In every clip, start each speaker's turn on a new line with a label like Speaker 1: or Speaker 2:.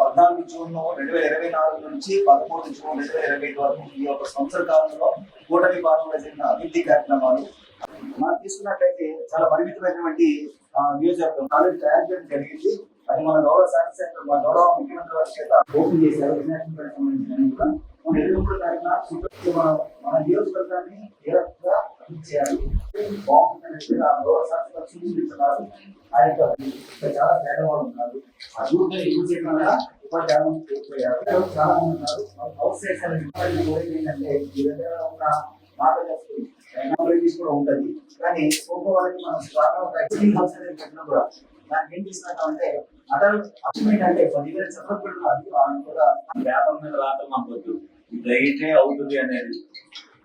Speaker 1: పద్నాలుగు జూన్ రెండు వేల ఇరవై నాలుగు నుంచి పదమూడు జూన్ రెండు వేల ఇరవై ఐదు వరకు ఈ యొక్క సంవత్సర కాలంలో కూటమి పాలనలో జరిగిన అభివృద్ధి కార్యక్రమాలు. మనం తీసుకున్నట్లయితే చాలా పరిమితమైనటువంటి నియోజకవర్గం కాలేజ్ తయారు చేయడం జరిగింది. అది మన గౌరవ శాసనసభ మన గౌరవ ముఖ్యమంత్రి వారి చేత ఓపెన్ చేశారు. వినాయకుడి సంబంధించిన కూడా మన ఇరవై మూడు తారీఖున మన నియోజకవర్గాన్ని ఏ రకంగా చేయాలి బాగుంటుందని ఆ గౌరవ ఇక్కడ చాలా పేదవాళ్ళు ఉన్నారు అభివృద్ధి యూజ్ చేయకుండా ఉపాధి చాలా మంది ఉన్నారు హౌస్ సైడ్ ఏంటంటే ఈ దగ్గర ఉన్న మార్గదర్శకులు కూడా ఉంటది కానీ ఒక్కో వాళ్ళకి మనం స్వాతంత్ర ఎగ్జిటింగ్ హౌస్ అనేది పెట్టినా కూడా దానికి ఏం చేసినట్టు అటల్ అచీవ్మెంట్ అంటే పదివేల చదవకుండా అది వాళ్ళు కూడా
Speaker 2: వ్యాపారం మీద రాత మాకు వద్దు. ఇదైతే అవుతుంది అనేది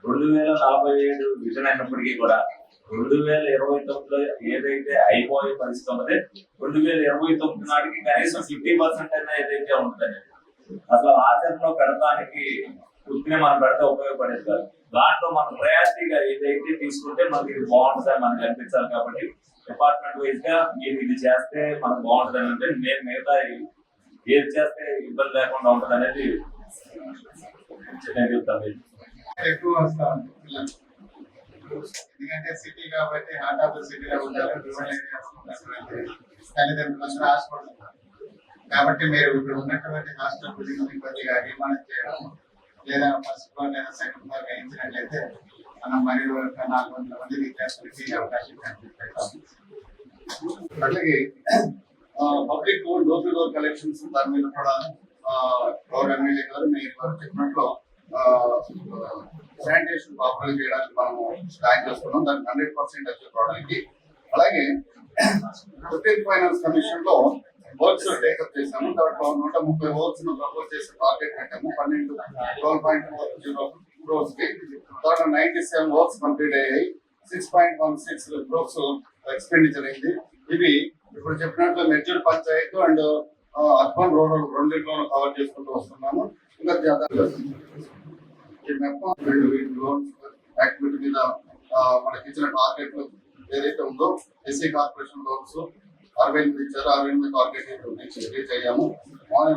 Speaker 2: రెండు వేల నలభై ఏడు విజన్ అయినప్పటికీ కూడా రెండు వేల ఇరవై తొమ్మిదిలో ఏదైతే అయిపోయే పరిస్థితి ఉన్నది రెండు వేల ఇరవై తొమ్మిది నాటికి కనీసం ఫిఫ్టీ పర్సెంట్ అయినా ఏదైతే ఉంటుంది అసలు ఆచరణలో పెడతానికి ఉత్తినే మనం పెడితే ఉపయోగపడేది కాదు. దాంట్లో మనం ప్రయారిటీగా ఏదైతే తీసుకుంటే మనకి ఇది బాగుంటుంది మనకి అనిపించాలి కాబట్టి డిపార్ట్మెంట్ వైజ్గా మీరు ఇది చేస్తే మనకు బాగుంటుంది అని అంటే మేము మిగతా ఏది చేస్తే ఇబ్బంది లేకుండా ఉంటుంది అనేది నేను చెప్తాను.
Speaker 3: ఎక్కువ వస్తా ఉంది పిల్లలు. ఎందుకంటే సిటీ కాబట్టి హార్ట్ ఆఫ్ ద సిటీలో ఉంటారు రూరల్ ఏరియాస్ తల్లిదండ్రులందరూ ఆశపడుతున్నారు కాబట్టి మీరు ఇప్పుడు ఉన్నటువంటి హాస్టల్ బిల్డింగ్ కొద్దిగా నిర్మాణం చేయడం. లేదా ఫస్ట్ ఫ్లోర్ లేదా సెకండ్ ఫ్లోర్ వేయించినట్లయితే మనం మరియు ఒక నాలుగు వందల మంది విద్యార్థులకి ఈ అవకాశం కల్పిస్తాం. అట్లాగే public door to door collections దాని మీద కూడా ఆ, గౌరవ ఎమ్మెల్యే గారు మీరు వారు చెప్పినట్లు శానిటేషన్ ప్రాపర్ చేయడానికి మనము ప్లాన్ చేస్తున్నాం దానికి హండ్రెడ్ పర్సెంట్ అచీవ్ కావడానికి అలాగే ఫిఫ్టీన్ ఫైనాన్స్ కమిషన్లో వర్క్స్ టేకప్ చేశాము. దాంట్లో నూట ముప్పై వర్క్స్ను ప్రపోజ్ చేసి టార్గెట్ పెట్టాము. పన్నెండు ట్వెల్వ్ పాయింట్ జీరో క్రోర్స్కి దాంట్లో నైన్టీ సెవెన్ వర్క్స్ కంప్లీట్ అయ్యాయి. Six point one six crores expenditure అయింది. ఇవి ఇప్పుడు చెప్పినట్లు mature panchayat and urban rural రెండింటిలోనూ కవర్ చేసుకుంటూ వస్తున్నాము. ఇంకా జాతర ఈ మెప్పం రెండు లోన్స్ యాక్టివిటీ మీద మనకి ఇచ్చిన టార్గెట్ ఏదైతే ఉందో ఎస్సీ కార్పొరేషన్ లోన్స్ అరవై ఎనిమిది ఇచ్చారు. అరవై ఎనిమిది టార్గెట్ రీచ్ అయ్యాము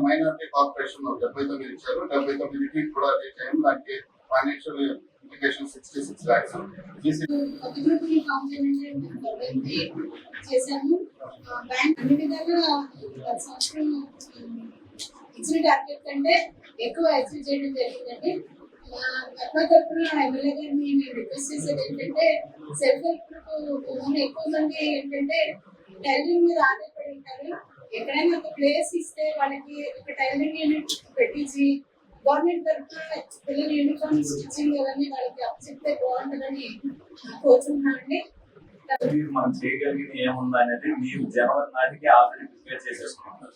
Speaker 3: మైనారిటీ కార్పొరేషన్ డెబ్బై తొమ్మిది ఇచ్చారు. డెబ్బై తొమ్మిదికి కూడా రీచ్ అయ్యాము దానికి financial indication sixty six lakhs
Speaker 4: చేశాము. బ్యాంక్ అన్ని విధాలుగా సంవత్సరం ఇచ్చిన టార్గెట్ కంటే ఎక్కువ అచీవ్ చేయడం జరిగిందండి. ఆ, తక్కువ ఎమ్మెల్యే గారిని మేము రిక్వెస్ట్ చేసేది ఏంటంటే సెల్ఫ్ హెల్ప్ గ్రూప్ ఎక్కువ మంది ఏంటంటే టైలరింగ్ మీద ఆధారపడి ఉంటారు. ఎక్కడైనా ఒక ప్లేస్ ఇస్తే వాళ్ళకి ఒక టైలరింగ్ యూనిట్ పెట్టించి గవర్నమెంట్ తరఫున పిల్లల యూనిఫామ్ స్టిచ్చింగ్ అవన్నీ వాళ్ళకి చెప్తే బాగుంటుందని కోరుకుంటున్నానండి.
Speaker 2: మనం చేయగలిగింది ఏముందా అనేది మీరు జనవరి నాటికి ఆల్రెడీ ప్రిపేర్ చేసేసుకున్నారు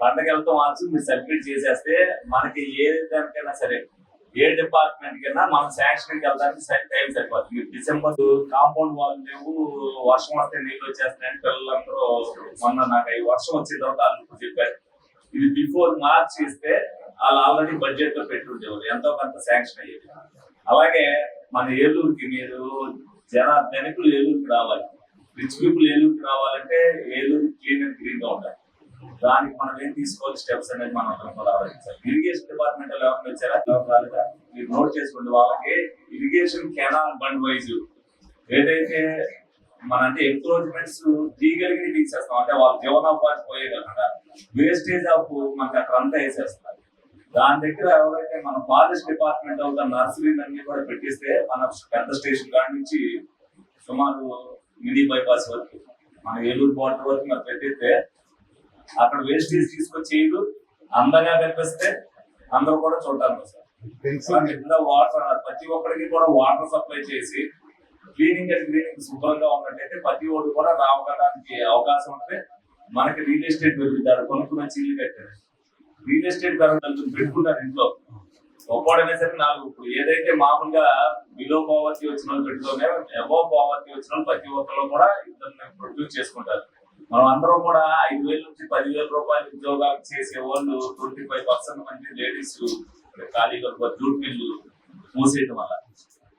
Speaker 2: పండగలతో మార్చి మీరు సబ్మిట్ చేసేస్తే మనకి ఏ దానికైనా సరే ఏ డిపార్ట్మెంట్ కన్నా మనం శాంక్షన్ వెళ్ళడానికి టైం సరిపోతుంది డిసెంబర్ కాంపౌండ్ వాళ్ళు లేవు వర్షం వస్తే నీళ్ళు వచ్చేస్తాయని పిల్లలందరూ మొన్న నాకు ఈ వర్షం వచ్చిన తర్వాత వాళ్ళు చెప్పారు. ఇది బిఫోర్ మార్చ్ ఇస్తే వాళ్ళు ఆల్రెడీ బడ్జెట్లో పెట్టి ఎంతో కొంత శాంక్షన్ అయ్యేది. అలాగే మన ఏలూరుకి మీరు జన ధనికులు ఏలూరుకి రావాలి. రిచ్ పీపుల్ ఏలూరుకి రావాలంటే ఏలూరు క్లీన్ అండ్ గ్రీన్గా ఉండాలి. దానికి మనం ఏం తీసుకోవాలి స్టెప్స్ అనేది మనం అందరం ఇరిగేషన్ డిపార్ట్మెంట్లో వచ్చారా? రాలేదా? మీరు నోట్ చేసుకోండి వాళ్ళకి. Irrigation canal bund wise. ఏదైతే మన అంటే ఎంక్రోచ్మెంట్స్ తీగలిగి తీసేస్తాం. అంటే వాళ్ళ జీవనోపాధి పోయే కాకుండా వేస్టేజ్ ఆఫ్ మనకి అక్కడ అంతా వేసేస్తారు. దాని దగ్గర ఎవరైతే మన ఫారెస్ట్ డిపార్ట్మెంట్ అవుతా నర్సరీలు అన్ని కూడా పెట్టిస్తే మన పెద్ద స్టేషన్ కాడి నుంచి సుమారు మినీ బైపాస్ వరకు మన ఏలూరు బార్డర్ వరకు మనం పెట్టిస్తే అక్కడ వేస్టేజ్ తీసుకొచ్చి అందంగా కనిపిస్తే అందరూ కూడా చూడటానికి వస్తారు. వాటర్ ప్రతి ఒక్కరికి కూడా వాటర్ సప్లై చేసి క్లీనింగ్ అండ్ క్లీనింగ్ శుభ్రంగా ఉన్నట్టయితే ప్రతి ఒక్కరు కూడా రావడానికి అవకాశం ఉంటే మనకి రియల్ ఎస్టేట్ పెరుగుతారు కొనుక్కున్న చీలు కట్టారు. రియల్ ఎస్టేట్ పెరుగుతుంది పెట్టుకుంటారు ఇంట్లో. ఒక్కోడనే సరే నాలుగు. ఇప్పుడు ఏదైతే మామూలుగా బిలో పవర్టీ వచ్చిన వాళ్ళు పెట్టుకోనే అబోవ్ పవర్టీ వచ్చిన వాళ్ళు ప్రతి ఒక్కరు కూడా ఇద్దరు ప్రొడ్యూస్ చేసుకుంటారు. మనం అందరం కూడా ఐదు వేల నుంచి పదివేల రూపాయల ఉద్యోగాలు చేసే వాళ్ళు ట్వంటీ ఫైవ్ పర్సెంట్ మంది లేడీస్ ఖాళీగా జూట్ మిల్లు మూసేయడం వల్ల.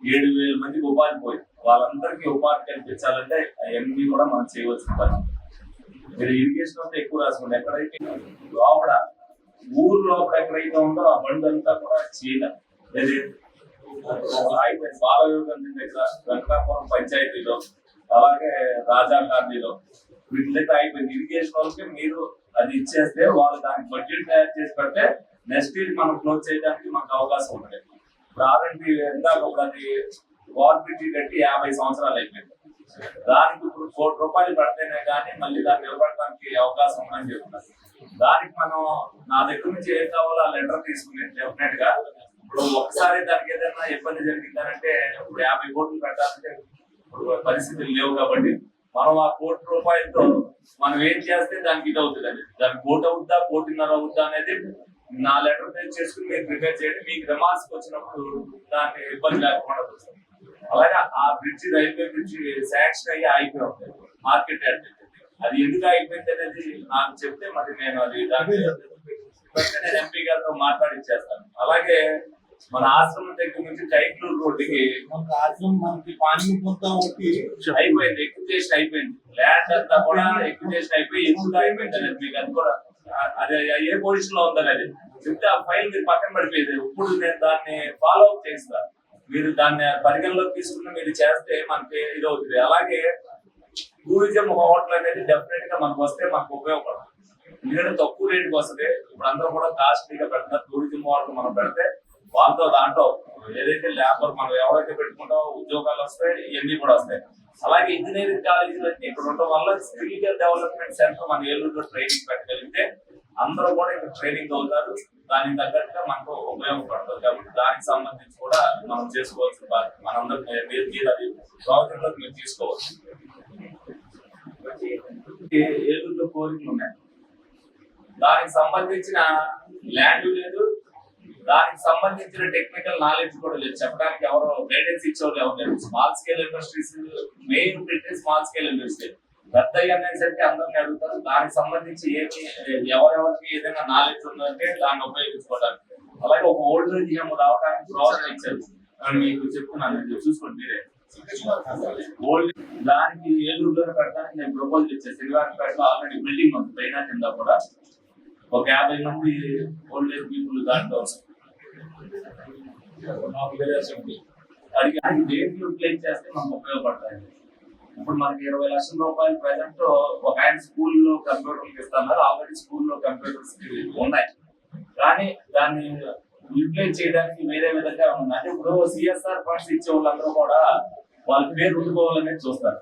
Speaker 2: ఏడు వేల మందికి ఉపాధి పోయింది. వాళ్ళందరికీ ఉపాధి కల్పించాలంటే అవన్నీ కూడా మనం చేయవచ్చు పని. మీరు ఇరిగేషన్ అంతా ఎక్కువ రాసుకోండి. ఎక్కడైతే లోపల ఊరు లోపల ఎక్కడైతే ఉందో ఆ బండి అంతా కూడా చీల బాలయోగం దగ్గర గంగాపురం పంచాయతీలో అలాగే రాజా గాంధీలో. వీటితో అయిపోయింది ఇరిగేషన్ వాళ్ళకి మీరు అది ఇచ్చేస్తే వాళ్ళు దానికి బడ్జెట్ తయారు చేసి పెడితే నెక్స్ట్ ఇయర్ మనం క్లోజ్ చేయడానికి మనకు అవకాశం ఉంటుంది ఇప్పుడు ఆర్ఎండి ఒక ఇప్పుడు అది గవర్నమెంట్ కట్టి యాభై సంవత్సరాలు అయిపోయింది. దానికి ఇప్పుడు కోటి రూపాయలు పడితేనే కానీ మళ్ళీ దాన్ని నిలబడడానికి అవకాశం ఉందని చెప్తున్నారు. దానికి మనం నా దగ్గర నుంచి ఏం కావాలో ఆ లెటర్ తీసుకుని డెఫినెట్గా ఇప్పుడు ఒకసారి దానికి ఏదైనా ఇబ్బంది జరిగిందనంటే ఇప్పుడు యాభై కోట్లు పెట్టాలంటే ఇప్పుడు పరిస్థితులు లేవు కాబట్టి మనం ఆ కోటి రూపాయలతో మనం ఏం చేస్తే దానికి ఇది అవుతుంది అది దానికి కోటి అవుద్దా కోటిన్నర అవుద్దా అనేది నా లెటర్ పేజ్ చేసుకుని మీరు ప్రిపేర్ చేయండి. మీకు రిమార్క్స్ వచ్చినప్పుడు దాన్ని ఇబ్బంది లేకుండా చూస్తాం. అలాగే ఆ బ్రిడ్జ్ రైల్వే బ్రిడ్జ్ శాంక్షన్ అయ్యి అయిపోయి ఉంటుంది మార్కెట్ దగ్గర. అది ఎందుకు అయిపోయింది అనేది నాకు చెప్తే మరి నేను అది దాన్ని నేను ఎంపీ గారితో మాట్లాడిచ్చేస్తాను అలాగే మన ఆశ్రమం దగ్గర నుంచి టైట్లూరు రోడ్డుకి.
Speaker 5: మనకు ఆశ్రమం మనకి పానీ మొత్తం ఒకటి
Speaker 2: అయిపోయింది ఎక్విజేషన్ అయిపోయింది. ల్యాండ్ అంతా కూడా ఎక్విజేషన్ అయిపోయి ఎందుకు అయిపోయింది అనేది మీకు అది కూడా అది ఏ పొజిషన్లో ఉందని అది చెప్తే ఆ ఫైల్ మీరు పక్కన పడిపోయింది ఇప్పుడు నేను దాన్ని ఫాలో అప్ చేస్తా. మీరు దాన్ని పరిగణలోకి తీసుకుని మీరు చేస్తే మనకి ఇది అవుతుంది. అలాగే టూరిజం హోటల్ అనేది డెఫినెట్గా మనకు వస్తే మనకు ఉపయోగపడుతుంది ఎందుకంటే తక్కువ రేటుకి వస్తుంది. ఇప్పుడు అందరూ కూడా కాస్ట్లీగా పెడుతున్నారు టూరిజం హోటల్ మనం పెడితే వాళ్ళతో దాంట్లో ఏదైతే లేబర్ మనం ఎవరైతే పెట్టుకుంటామో ఉద్యోగాలు వస్తాయి ఇవన్నీ కూడా వస్తాయి. అలాగే ఇంజనీరింగ్ కాలేజీలు ఇక్కడ ఉండడం వల్ల స్కిల్ డెవలప్మెంట్ సెంటర్ మన ఏలూరులో ట్రైనింగ్ పెట్టగలిగితే అందరూ కూడా ఇక్కడ ట్రైనింగ్ అవుతారు. దానికి తగ్గట్టుగా మనకు ఉపయోగపడుతుంది. కాబట్టి దానికి సంబంధించి కూడా మనం చేసుకోవాల్సిన బాధ్యత మనందరం మీరు మీరు అది ప్రాజెక్టులోకి మీరు తీసుకోవచ్చు. ఏలూరులో కోరికలు ఉన్నాయి? దానికి సంబంధించిన ల్యాండ్ లేదు దానికి సంబంధించిన టెక్నికల్ నాలెడ్జ్ కూడా లేదు. చెప్పడానికి ఎవరో గైడెన్స్ ఇచ్చేవాళ్ళు ఎవరు లేదు స్మాల్ స్కేల్ ఇండస్ట్రీస్ మెయిన్ పెట్టి స్మాల్ స్కేల్ ఇండస్ట్రీ పెద్ద అనేసరికి అంటే అందరిని అడుగుతారు. దానికి సంబంధించి ఏమి ఎవరెవరికి ఏదైనా నాలెడ్జ్ ఉందంటే దాన్ని ఉపయోగించుకోవడానికి అలాగే ఒక ఓల్డ్ జిఎం రావడానికి ప్రోత్సాహం ఇచ్చారు అని మీకు చెప్తున్నాను ఇది చూసుకోండి మీరే. ఓల్డ్ దానికి ఏలూరులో పెట్టడానికి నేను ప్రపోజల్ ఇచ్చాను. శ్రీవారిపేటలో ఆల్రెడీ బిల్డింగ్ ఉంది. పైన కింద కూడా. ఒక యాభై మంది ఓల్డ్ ఏజ్ పీపుల్ దాంట్లో నాకు తెలియాల్సి ఉంది. అడిగి అది డేట్లు క్లెయిమ్ చేస్తే మనకు ఉపయోగపడతాయి? ఇప్పుడు మనకి ఇరవై లక్షల రూపాయలు ప్రజెంట్ ఒక ఆయన స్కూల్లో కంప్యూటర్లు ఇస్తున్నారు. ఆల్రెడీ స్కూల్లో కంప్యూటర్స్ ఉన్నాయి. కానీ దాన్ని యూటిలైజ్ చేయడానికి వేరే విధంగా ఉంది. అంటే ఇప్పుడు సిఎస్ఆర్ ఫండ్స్ ఇచ్చే వాళ్ళందరూ కూడా వాళ్ళ పేరు ఉండిపోవాలనేది చూస్తారు.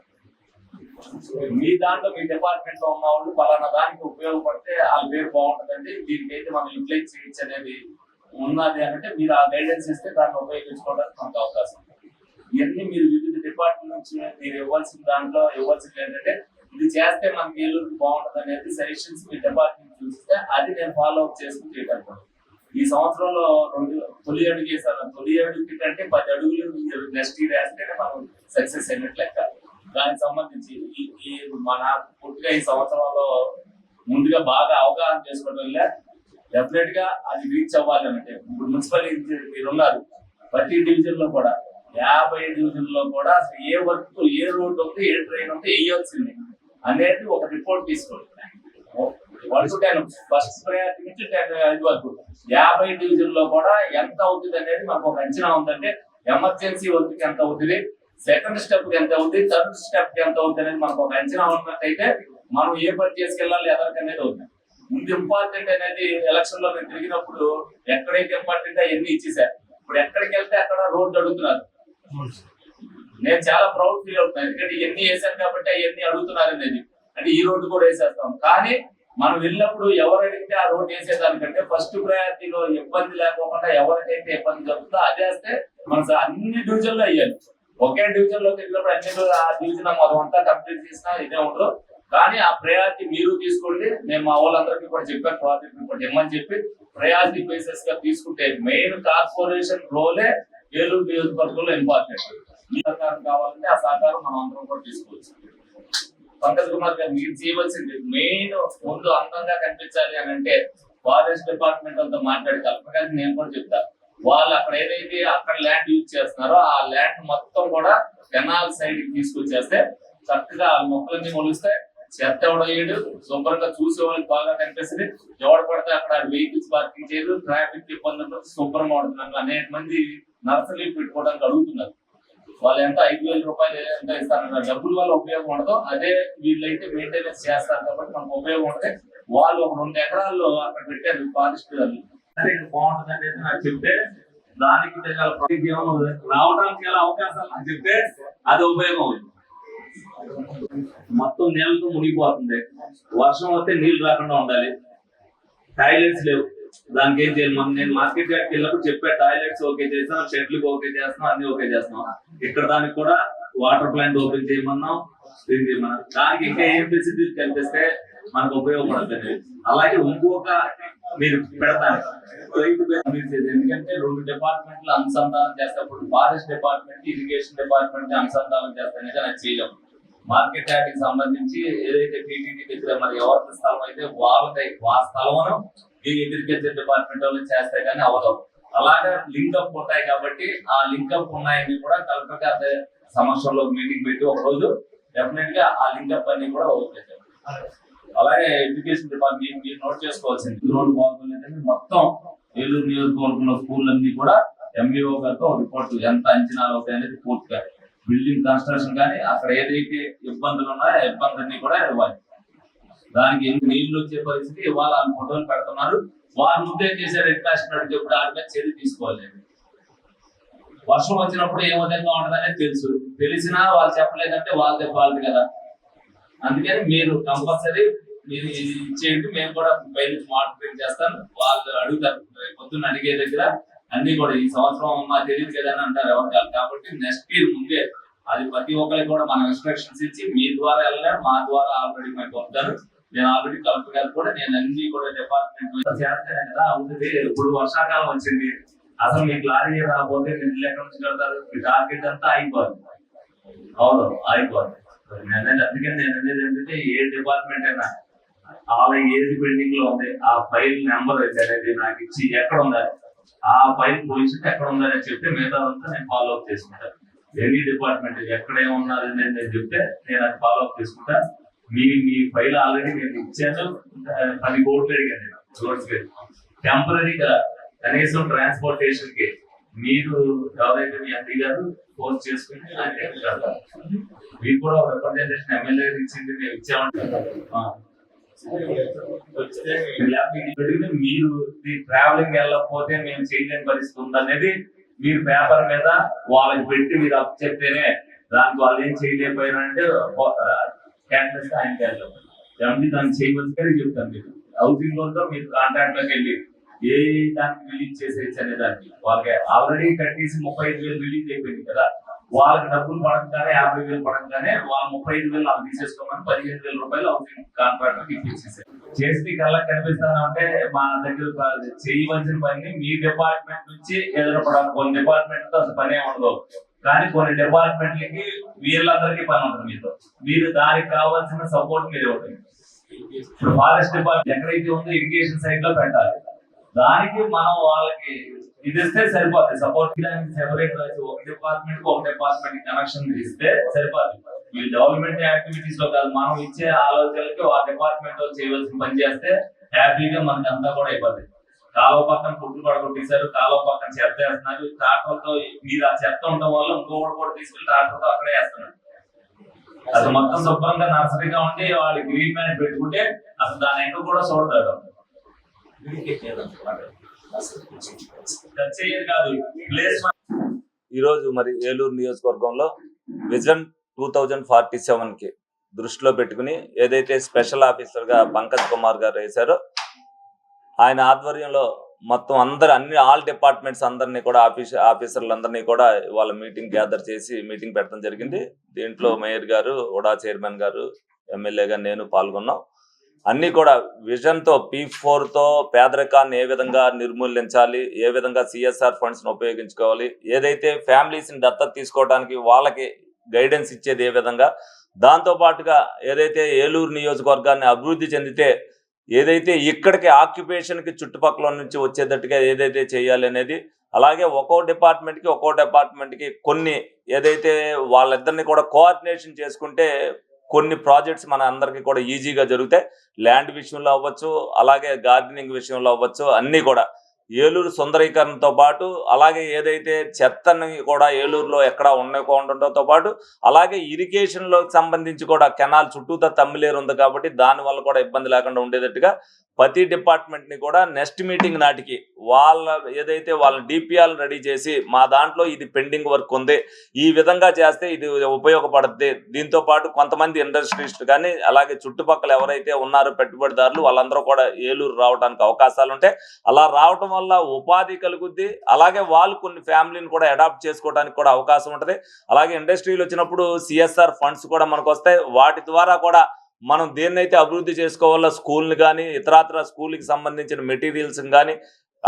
Speaker 2: మీ దాంట్లో మీ డిపార్ట్మెంట్లో ఉన్న వాళ్ళు పలానా దానికి ఉపయోగపడితే వాళ్ళ పేరు బాగుంటుందండి. దీనికైతే మనం యూటిలైజ్ చేయొచ్చు అనేది ఉన్నది అంటే మీరు ఆ గైడెన్స్ ఇస్తే దాన్ని ఉపయోగించుకోవడానికి మనకు అవకాశం ఇవన్నీ మీరు వివిధ డిపార్ట్మెంట్ నుంచి మీరు ఇవ్వాల్సిన దాంట్లో ఇవ్వాల్సింది ఏంటంటే ఇది చేస్తే మనకి ఏలూరు బాగుంటుంది అనేది సజెషన్స్ మీ డిపార్ట్మెంట్ చూస్తే అది నేను ఫాలో అప్ చేసుకుని చేయగలను ఈ సంవత్సరంలో రెండు తొలి అడుగు వేసాను తొలి అడుగు అంటే పది అడుగులు నెక్స్ట్ ఇయర్ వేస్తేనే మనం సక్సెస్ అయినట్లు లెక్క. దానికి సంబంధించి ఈ ఈ మన పూర్తిగా ఈ సంవత్సరంలో ముందుగా బాగా అవగాహన చేసుకోవడం వల్ల డెఫినెట్గా అది రీచ్ అవ్వాలంటే ఇప్పుడు మున్సిపల్ మీరు ఉన్నారు ప్రతి డివిజన్లో కూడా యాభై డివిజన్లో కూడా అసలు ఏ వర్క్ ఏ రోడ్ ఉంది ఏ ట్రైన్ ఉంది వేయాల్సింది అనేది ఒక రిపోర్ట్ తీసుకోండి. One to ten first priority నుంచి టెన్ వరకు. యాభై డివిజన్లో కూడా ఎంత అవుతుంది అనేది మనకు ఒక అంచనా ఉందంటే ఎమర్జెన్సీ వర్క్ ఎంత అవుతుంది సెకండ్ స్టెప్ ఎంత అవుతుంది థర్డ్ స్టెప్ ఎంత అవుతుంది అనేది మనకు ఒక అంచనా ఉన్నట్టయితే మనం ఏ పని చేసుకెళ్ళాలి ఎవరికి అనేది అవుతుంది. ముందు ఇంపార్టెంట్ అనేది ఎలక్షన్లో నేను తిరిగినప్పుడు ఎక్కడైతే ఇంపార్టెంట్ అవన్నీ ఇచ్చేసారు ఇప్పుడు ఎక్కడికి వెళ్తే అక్కడ రోడ్డు అడుగుతున్నారు. నేను చాలా ప్రౌడ్ ఫీల్ అవుతున్నాను. ఎందుకంటే ఇవన్నీ వేసాను కాబట్టి అవన్నీ అడుగుతున్నారు అనేది. అంటే ఈ రోడ్డు కూడా వేసేస్తాం. కానీ మనం వెళ్ళినప్పుడు ఎవరు అడిగితే ఆ రోడ్డు వేసేదానికంటే ఫస్ట్ ప్రయారిటీలో ఇబ్బంది లేకోకుండా ఎవరికైతే ఇబ్బంది జరుగుతుందో అది వేస్తే మనం అన్ని డివిజన్లో అయ్యాలి ఒకే డివిజన్లో వెళ్ళినప్పుడు అన్ని ఆ డివిజన్ మొత్తం అంతా కంప్లీట్ చేసినా ఇదే ఉండదు. కానీ ఆ ప్రయారిటీ మీరు తీసుకోండి. మేము మా వాళ్ళందరికీ కూడా చెప్పాను ప్రాజెక్ట్ కూడా ఇమ్మని చెప్పి ప్రయారిటీ బేసిస్గా తీసుకుంటే మెయిన్ కార్పొరేషన్ రోలే ఏలూరు నియోజకవర్గంలో ఇంపార్టెంట్ మీ సహకారం కావాలంటే ఆ సహకారం మనం అందరం కూడా తీసుకోవచ్చు. పంకజ్ కుమార్ గారు మీరు చేయవలసింది మెయిన్ ముందు అందంగా కనిపించాలి అని అంటే ఫారెస్ట్ డిపార్ట్మెంట్ అంతా మాట్లాడి కల్పగారికి నేను కూడా చెప్తా. వాళ్ళు అక్కడ ఏదైతే అక్కడ ల్యాండ్ యూజ్ చేస్తున్నారో ఆ ల్యాండ్ మొత్తం కూడా కెనాల్ సైడ్కి తీసుకొచ్చేస్తే చక్కగా ఆ మొక్కలన్నీ మొలుస్తాయి. చెత్త ఎవడయ్యాడు శుభ్రంగా చూసే వాళ్ళకి బాగా కనిపిస్తుంది. ఎవడ పడితే అక్కడ వెహికల్స్ పార్కింగ్ చేయదు ట్రాఫిక్ ఇబ్బందులు శుభ్రంగా ఉంటున్నారు. అనేక మంది నర్సరీ పెట్టుకోవడానికి అడుగుతున్నారు. వాళ్ళు ఎంత ఐదు వేల రూపాయలు ఎంత ఇస్తారన్న డబ్బుల వల్ల ఉపయోగం ఉండదు. అదే వీళ్ళైతే మెయింటెనెన్స్ చేస్తారు కాబట్టి మనకు ఉపయోగం ఉంటుంది వాళ్ళు ఒక రెండు ఎకరాల్లో అక్కడ పెట్టారు ఫారెస్ట్ వాళ్ళు బాగుంటుంది అనేది నాకు చెప్తే దానికి రావడానికి అవకాశాలు నాకు చెప్తే అది ఉపయోగం అవుతుంది. మొత్తం నేలతో మునిగిపోతుంది. వర్షం వస్తే నీళ్ళు రాకుండా ఉండాలి. టాయిలెట్స్ లేవు. దానికి ఏం చేయాలి? మనం నేను మార్కెట్ యార్డ్కి వెళ్ళినప్పుడు చెప్పా టాయిలెట్స్ ఓకే చేసాం షెడ్లకు ఓకే చేస్తున్నాం అన్ని ఓకే చేస్తున్నాం. ఇక్కడ దానికి కూడా వాటర్ ప్లాంట్ ఓపెన్ చేయమన్నాం ఇది చేయమన్నాం. దానికి ఇంకా ఏం ఫెసిలిటీస్ కల్పిస్తే మనకు ఉపయోగపడుతుంది. అలాగే ఇంకొక మీరు పెడతాను. రైతు ఎందుకంటే రెండు డిపార్ట్మెంట్లు అనుసంధానం చేసేటప్పుడు ఫారెస్ట్ డిపార్ట్మెంట్ ఇరిగేషన్ డిపార్ట్మెంట్ అనుసంధానం చేస్తానే అనేది అది చేయలేము. మార్కెట్ యార్డ్కి సంబంధించి ఏదైతే టీటీడీ దగ్గర మరి ఎవరి స్థలం అయితే వాళ్ళకి ఆ స్థలమును ఈ అగ్రికల్చర్ డిపార్ట్మెంట్ వాళ్ళు చేస్తే కానీ అవదు. అలాగే లింకప్ ఉంటాయి కాబట్టి ఆ లింకప్ ఉన్నాయని కూడా కలెక్టర్ గారి సమక్షంలో మీటింగ్ పెట్టి ఒక రోజు డెఫినెట్గా ఆ లింకప్ అన్ని కూడా ఓకే అలాగే ఎడ్యుకేషన్ డిపార్ట్మెంట్ మీరు నోట్ చేసుకోవాల్సింది రోడ్ బాగుందంటే మొత్తం ఏలూరు నియోజకవర్గంలో స్కూల్ అన్ని కూడా ఎంఈఓ గారితో రిపోర్ట్ ఎంత అంచనాలు అవుతాయి అనేది పూర్తిగా బిల్డింగ్ కన్స్ట్రక్షన్ కానీ అక్కడ ఏదైతే ఇబ్బందులు ఉన్నాయో ఆ ఇబ్బందులన్నీ కూడా ఇవ్వాలి. దానికి ఎన్ని నీళ్ళు వచ్చే పరిస్థితి ఇవాళ ఫోటోలు పెడుతున్నారు. వారు ముందే చేశారు ఎన్కాస్ట్మెంట్ ఇప్పుడు దాని మీద చర్య తీసుకోవాలి. వర్షం వచ్చినప్పుడు ఏ విధంగా ఉంటుందనేది తెలుసు. తెలిసినా వాళ్ళు చెప్పలేదంటే వాళ్ళదే ఫాల్ట్ కదా. అందుకని మీరు కంపల్సరీ మీరు ఇది ఇచ్చేయండి. మేము కూడా బయట మానిటరింగ్ చేస్తాను వాళ్ళు అడుగుతారు. పొద్దున్న అడిగే దగ్గర అన్ని కూడా ఈ సంవత్సరం మా తెలియదు కదా అంటారు ఎవరు కాబట్టి నెక్స్ట్ ఇయర్ ముందే అది ప్రతి ఒక్కరికి కూడా మనం ఇన్స్ట్రక్షన్స్ ఇచ్చి మీ ద్వారా వెళ్ళారు మా ద్వారా ఆల్రెడీ మాకు వస్తారు. నేను ఆల్రెడీ కలెక్టర్ గారు కూడా నేను అన్ని కూడా డిపార్ట్మెంట్ చేస్తాను కదా. అవుతుంది. ఇప్పుడు వర్షాకాలం వచ్చింది. అసలు మీకు లారీ రాబోతే నిధులు ఎక్కడి నుంచి కడతారు? మీ టార్గెట్ అంతా అయిపోతుంది అవును అయిపోతుంది నేను అందుకని నేను అనేది ఏంటంటే ఏ డిపార్ట్మెంట్ అయినా వాళ్ళ ఏది బిల్డింగ్లో ఉంది ఆ ఫైల్ నెంబర్ అనేది నాకు ఇచ్చి ఎక్కడ ఉండాలి? ఆ ఫైల్ పోయించుంటే ఎక్కడ ఉందని చెప్తే మిగతా అంతా నేను ఫాలో అప్ చేసుకుంటాను ఎనీ డిపార్ట్మెంట్ ఎక్కడ ఏమున్నది నేను చెప్తే నేను అది ఫాలో అప్ చేసుకుంటా. మీ మీ ఫైల్ ఆల్రెడీ నేను ఇచ్చాను. పది కోట్లు అడిగాను నేను టెంపరీగా కనీసం ట్రాన్స్పోర్టేషన్కి మీరు ఎవరైతే మీ ఎంపీ గారు ఫోర్స్ చేసుకుని ఆయన మీకు కూడా రిప్రజెంటేషన్ ఎమ్మెల్యే ఇచ్చింది మేము ఇచ్చామంటారు ఆ. మీరు ట్రావెలింగ్ వెళ్ళకపోతే మేము చేయలేని పరిస్థితి ఉందనేది మీరు పేపర్ మీద వాళ్ళకి పెట్టి మీరు అప్ చెప్తేనే దానికి వాళ్ళు ఏం చేయలేకపోయారంటే క్యాండిడేట్స్ ఆయనకి వెళ్ళాం ఎండి దాన్ని చేయవలసిందే చెప్తాను మీరు హౌసింగ్ లోన్తో మీరు కాంట్రాక్ట్లోకి వెళ్ళి ఏ దానికి రిలీజ్ చేసేయచ్చు అనే దానికి వాళ్ళకి ఆల్రెడీ కట్టేసి ముప్పై ఐదు వేలు రిలీజ్ అయిపోయింది కదా వాళ్ళకి డబ్బులు పడగానే యాభై వేలు పడగానే వాళ్ళు ముప్పై ఐదు వేలు నాకు తీసేసుకోమని పదిహేను వేల రూపాయలు అవుతుంది కాంట్రాక్ట్ ఇప్పించేసారు చేసి కల్లా కనిపిస్తాను అంటే మా దగ్గర చేయవలసిన పని మీ డిపార్ట్మెంట్ నుంచి ఏదైనా పడాలి కొన్ని డిపార్ట్మెంట్తో అసలు పనే ఉండదు. కానీ కొన్ని డిపార్ట్మెంట్లకి వీళ్ళందరికీ పని ఉంటుంది మీతో. మీరు దానికి కావాల్సిన సపోర్ట్ మీరు ఇవ్వండి ఇప్పుడు ఫారెస్ట్ డిపార్ట్మెంట్ ఎక్కడైతే ఉందో ఇరిగేషన్ సైడ్లో పెట్టాలి. దానికి మనం వాళ్ళకి ఇది ఇస్తే సరిపోతుంది సపోర్ట్ దానికి సెపరేట్ ఒక డిపార్ట్మెంట్ ఒక డిపార్ట్మెంట్ కనెక్షన్ ఇస్తే సరిపోతుంది ఈ డెవలప్మెంట్ యాక్టివిటీస్లో కాదు మనం ఇచ్చే ఆలోచనలకి ఆ డిపార్ట్మెంట్ చేయవలసిన పని చేస్తే హ్యాపీగా మనకి అంతా కూడా అయిపోతుంది కాలువ పక్కన పుట్టు కూడా కొట్టేశారు కాలువ పక్కన చెత్త వేస్తున్నారు. ట్రాక్టర్తో మీరు ఆ చెత్త ఉండడం వల్ల ఇంకోటి కూడా తీసుకెళ్ళి ట్రాక్టర్తో అక్కడే వేస్తున్నారు. అది మొత్తం శుభ్రంగా నర్సరీగా ఉండి వాళ్ళు గ్రీన్ మ్యాన్ పెట్టుకుంటే అసలు దాని ఎంక కూడా చూడతారు టచ్ చేయదు కాదు. ప్లేస్
Speaker 6: ఈ రోజు మరి ఏలూరు నియోజకవర్గంలో విజన్ టూ థౌజండ్ ఫార్టీ సెవెన్కి దృష్టిలో పెట్టుకుని ఏదైతే స్పెషల్ ఆఫీసర్గా పంకజ్ కుమార్ గారు వేశారో ఆయన ఆధ్వర్యంలో మొత్తం అందరు అన్ని ఆల్ డిపార్ట్మెంట్స్ అందరినీ కూడా ఆఫీస్ ఆఫీసర్లందరినీ కూడా వాళ్ళ మీటింగ్ గ్యాదర్ చేసి మీటింగ్ పెట్టడం జరిగింది. దీంట్లో మేయర్ గారు ఉడా చైర్మన్ గారు ఎమ్మెల్యేగా నేను పాల్గొన్నాం. అన్నీ కూడా విజన్తో పీ ఫోర్తో పేదరికాన్ని ఏ విధంగా నిర్మూలించాలి ఏ విధంగా సిఎస్ఆర్ ఫండ్స్ను ఉపయోగించుకోవాలి ఏదైతే ఫ్యామిలీస్ని దత్తత తీసుకోవడానికి వాళ్ళకి గైడెన్స్ ఇచ్చేది ఏ విధంగా దాంతో పాటుగా ఏదైతే ఏలూరు నియోజకవర్గాన్ని అభివృద్ధి చెందితే ఏదైతే ఇక్కడికి ఆక్యుపేషన్కి చుట్టుపక్కల నుంచి వచ్చేటట్టుగా ఏదైతే చేయాలి అనేది అలాగే ఒక్కో డిపార్ట్మెంట్కి ఒక్కో డిపార్ట్మెంట్కి కొన్ని ఏదైతే వాళ్ళిద్దరిని కూడా కోఆర్డినేషన్ చేసుకుంటే
Speaker 2: కొన్ని ప్రాజెక్ట్స్ మన అందరికీ కూడా ఈజీగా జరుగుతాయి. ల్యాండ్ విషయంలో అవ్వచ్చు అలాగే గార్డెనింగ్ విషయంలో అవ్వచ్చు అన్నీ కూడా. ఏలూరు సుందరీకరణతో పాటు అలాగే ఏదైతే చెత్తని కూడా ఏలూరులో ఎక్కడ ఉండకుండటంతో పాటు అలాగే ఇరిగేషన్లో సంబంధించి కూడా కెనాల్ చుట్టూతా తమ్మిలేరు ఉంది కాబట్టి దానివల్ల కూడా ఇబ్బంది లేకుండా ఉండేటట్టుగా ప్రతి డిపార్ట్మెంట్ని కూడా నెక్స్ట్ మీటింగ్ నాటికి వాళ్ళ ఏదైతే వాళ్ళ డిపిఆర్ రెడీ చేసి మా దాంట్లో ఇది పెండింగ్ వర్క్ ఉంది ఈ విధంగా చేస్తే ఇది ఉపయోగపడుద్ది. దీంతో పాటు కొంతమంది ఇండస్ట్రీస్ట్ కానీ అలాగే చుట్టుపక్కల ఎవరైతే ఉన్నారో పెట్టుబడిదారులు వాళ్ళందరూ కూడా ఏలూరు రావడానికి అవకాశాలు ఉంటాయి అలా రావటం వల్ల ఉపాధి కలుగుద్ది. అలాగే వాళ్ళు కొన్ని ఫ్యామిలీని కూడా అడాప్ట్ చేసుకోవడానికి కూడా అవకాశం ఉంటుంది. అలాగే ఇండస్ట్రీలు వచ్చినప్పుడు సిఎస్ఆర్ ఫండ్స్ కూడా మనకు వస్తాయి వాటి ద్వారా కూడా మనం దేన్నైతే అభివృద్ధి చేసుకోవాలో స్కూల్ని కానీ ఇతరాతర స్కూల్కి సంబంధించిన మెటీరియల్స్ కానీ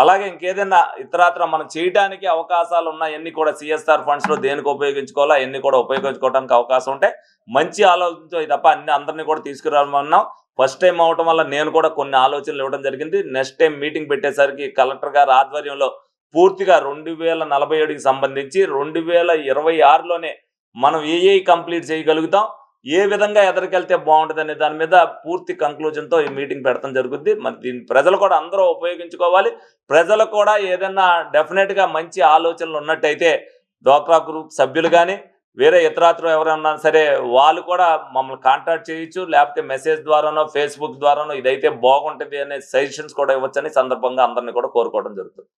Speaker 2: అలాగే ఇంకేదైనా ఇతరాత్ర మనం చేయడానికి అవకాశాలు ఉన్నాయన్నీ కూడా సిఎస్ఆర్ ఫండ్స్లో దేనికి ఉపయోగించుకోవాలో ఎన్ని కూడా ఉపయోగించుకోవడానికి అవకాశం ఉంటే మంచి ఆలోచనతో తప్ప అన్ని అందరినీ కూడా తీసుకురామన్నాం. ఫస్ట్ టైం అవటం వల్ల నేను కూడా కొన్ని ఆలోచనలు ఇవ్వడం జరిగింది. నెక్స్ట్ టైం మీటింగ్ పెట్టేసరికి కలెక్టర్ గారి ఆధ్వర్యంలో పూర్తిగా రెండు వేల నలభై ఏడుకి సంబంధించి రెండు వేల ఇరవై ఆరులోనే మనం ఏఏ కంప్లీట్ చేయగలుగుతాం ఏ విధంగా ఎదరికెళ్తే బాగుంటుంది అనే దాని మీద పూర్తి కంక్లూజన్తో ఈ మీటింగ్ పెడతాం జరుగుద్ది. మరి దీన్ని ప్రజలు కూడా అందరూ ఉపయోగించుకోవాలి. ప్రజలు కూడా ఏదైనా డెఫినెట్గా మంచి ఆలోచనలు ఉన్నట్టయితే డోక్రా గ్రూప్ సభ్యులు కానీ వేరే ఇతరాత్రులు ఎవరైనా సరే వాళ్ళు కూడా మమ్మల్ని కాంటాక్ట్ చేయొచ్చు. లేకపోతే మెసేజ్ ద్వారానో ఫేస్బుక్ ద్వారానో ఇదైతే బాగుంటుంది అనే సజెషన్స్ కూడా ఇవ్వచ్చని సందర్భంగా అందరినీ కూడా కోరుకోవడం జరుగుతుంది.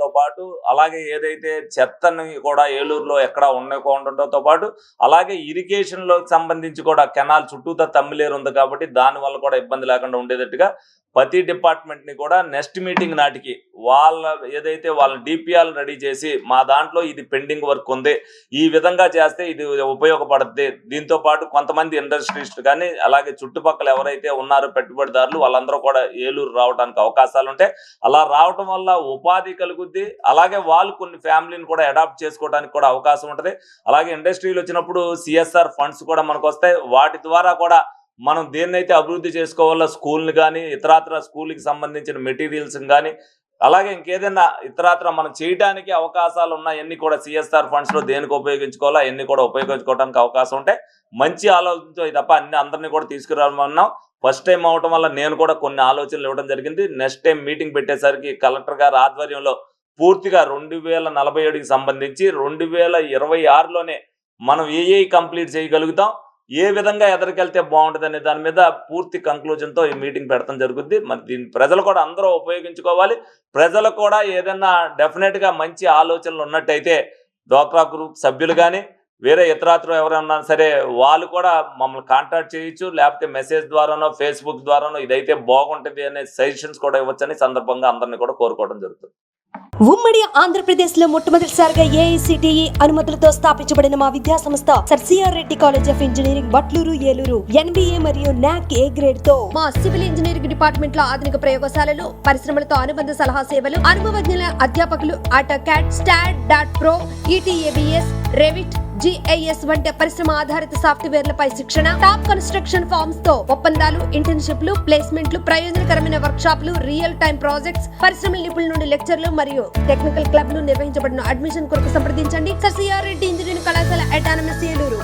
Speaker 2: తో పాటు అలాగే ఏదైతే చెత్తని కూడా ఏలూరులో ఎక్కడ ఉండకుండటంతో పాటు అలాగే ఇరిగేషన్లో సంబంధించి కూడా కెనాల్ చుట్టూతా తమ్మిలేరు ఉంది కాబట్టి దాని వల్ల కూడా ఇబ్బంది లేకుండా ఉండేటట్టుగా ప్రతి డిపార్ట్మెంట్ని కూడా నెక్స్ట్ మీటింగ్ నాటికి వాళ్ళ ఏదైతే వాళ్ళ డిపిఆర్ రెడీ చేసి మా దాంట్లో ఇది పెండింగ్ వర్క్ ఉంది ఈ విధంగా చేస్తే ఇది ఉపయోగపడుద్ది. దీంతో పాటు కొంతమంది ఇండస్ట్రీస్ట్ కానీ అలాగే చుట్టుపక్కల ఎవరైతే ఉన్నారో పెట్టుబడిదారులు వాళ్ళందరూ కూడా ఏలూరు రావడానికి అవకాశాలు ఉంటాయి అలా రావటం వల్ల ఉపాధి కలుగు కలుగుద్ది అలాగే వాళ్ళు కొన్ని ఫ్యామిలీని కూడా అడాప్ట్ చేసుకోవడానికి కూడా అవకాశం ఉంటుంది. అలాగే ఇండస్ట్రీలు వచ్చినప్పుడు సిఎస్ఆర్ ఫండ్స్ కూడా మనకు వస్తాయి. వాటి ద్వారా కూడా మనం దేన్నైతే అభివృద్ధి చేసుకోవాలో స్కూల్ని కానీ ఇతరాత్ర స్కూల్కి సంబంధించిన మెటీరియల్స్ కానీ అలాగే ఇంకేదైనా ఇతరాత్ర మనం చేయడానికి అవకాశాలు ఉన్నాయన్నీ కూడా సిఎస్ఆర్ ఫండ్స్లో దేనికి ఉపయోగించుకోవాలో అవన్నీ కూడా ఉపయోగించుకోవడానికి అవకాశం ఉంటాయి. మంచి ఆలోచనతో తప్ప అన్ని అందరినీ కూడా తీసుకురామన్నాం. ఫస్ట్ టైం అవటం వల్ల నేను కూడా కొన్ని ఆలోచనలు ఇవ్వడం జరిగింది. నెక్స్ట్ టైం మీటింగ్ పెట్టేసరికి కలెక్టర్ గారు ఆధ్వర్యంలో పూర్తిగా రెండు వేల నలభై ఏడుకి సంబంధించి రెండు వేల ఇరవై ఆరులోనే మనం ఏ ఏ కంప్లీట్ చేయగలుగుతాం ఏ విధంగా ఎదరికెళ్తే బాగుంటుంది అనే దాని మీద పూర్తి కంక్లూజన్తో ఈ మీటింగ్ పెడతాం జరుగుద్ది. మరి దీన్ని ప్రజలు కూడా అందరూ ఉపయోగించుకోవాలి. ప్రజలు కూడా ఏదైనా డెఫినెట్గా మంచి ఆలోచనలు ఉన్నట్టయితే డోక్రా గ్రూప్ సభ్యులు కానీ వేరే ఇతరాత్రులు ఎవరైనా సరే వాళ్ళు కూడా మమ్మల్ని కాంటాక్ట్ చేయొచ్చు. లేకపోతే మెసేజ్ ద్వారానో ఫేస్బుక్ ద్వారానో ఇదైతే బాగుంటుంది అనే సజెషన్స్ కూడా ఇవ్వచ్చని సందర్భంగా అందరినీ కూడా కోరుకోవడం జరుగుతుంది.
Speaker 7: ఉమ్మడి ఆంధ్రప్రదేశ్లో మొట్టమొదటిసారిగా ఏఐసిటిఈ అనుమతులతో స్థాపించబడిన మా విద్యా సంస్థ sir C R Reddy college of engineering Batluru Eluru NBA మరియు నాక్ ఏ గ్రేడ్తో మా సివిల్ ఇంజనీరింగ్ డిపార్ట్మెంట్లో ఆధునిక ప్రయోగశాలలు పరిశ్రమలతో అనుబంధ సలహా సేవలు అనుభవజ్ఞుల అధ్యాపకులు AutoCAD STAAD dot Pro ETABS Revit GIS వంటి పరిశ్రమ ఆధారిత సాఫ్ట్వేర్లపై శిక్షణ టాప్ కన్స్ట్రక్షన్ ఫార్మ్స్తో ఒప్పందాలు ఇంటర్న్షిప్లు ప్లేస్మెంట్లు ప్రయోజనకరమైన వర్క్ షాప్లు రియల్ టైం ప్రాజెక్ట్స్ పరిశ్రమల నిపుణుల నుండి లెక్చర్లు మరియు టెక్నికల్ క్లబ్లు నిర్వహించబడిన. అడ్మిషన్ కొరకు సంప్రదించండి. Sir C R Reddy engineering కళాశాల అటానమస్ ఏలూరు.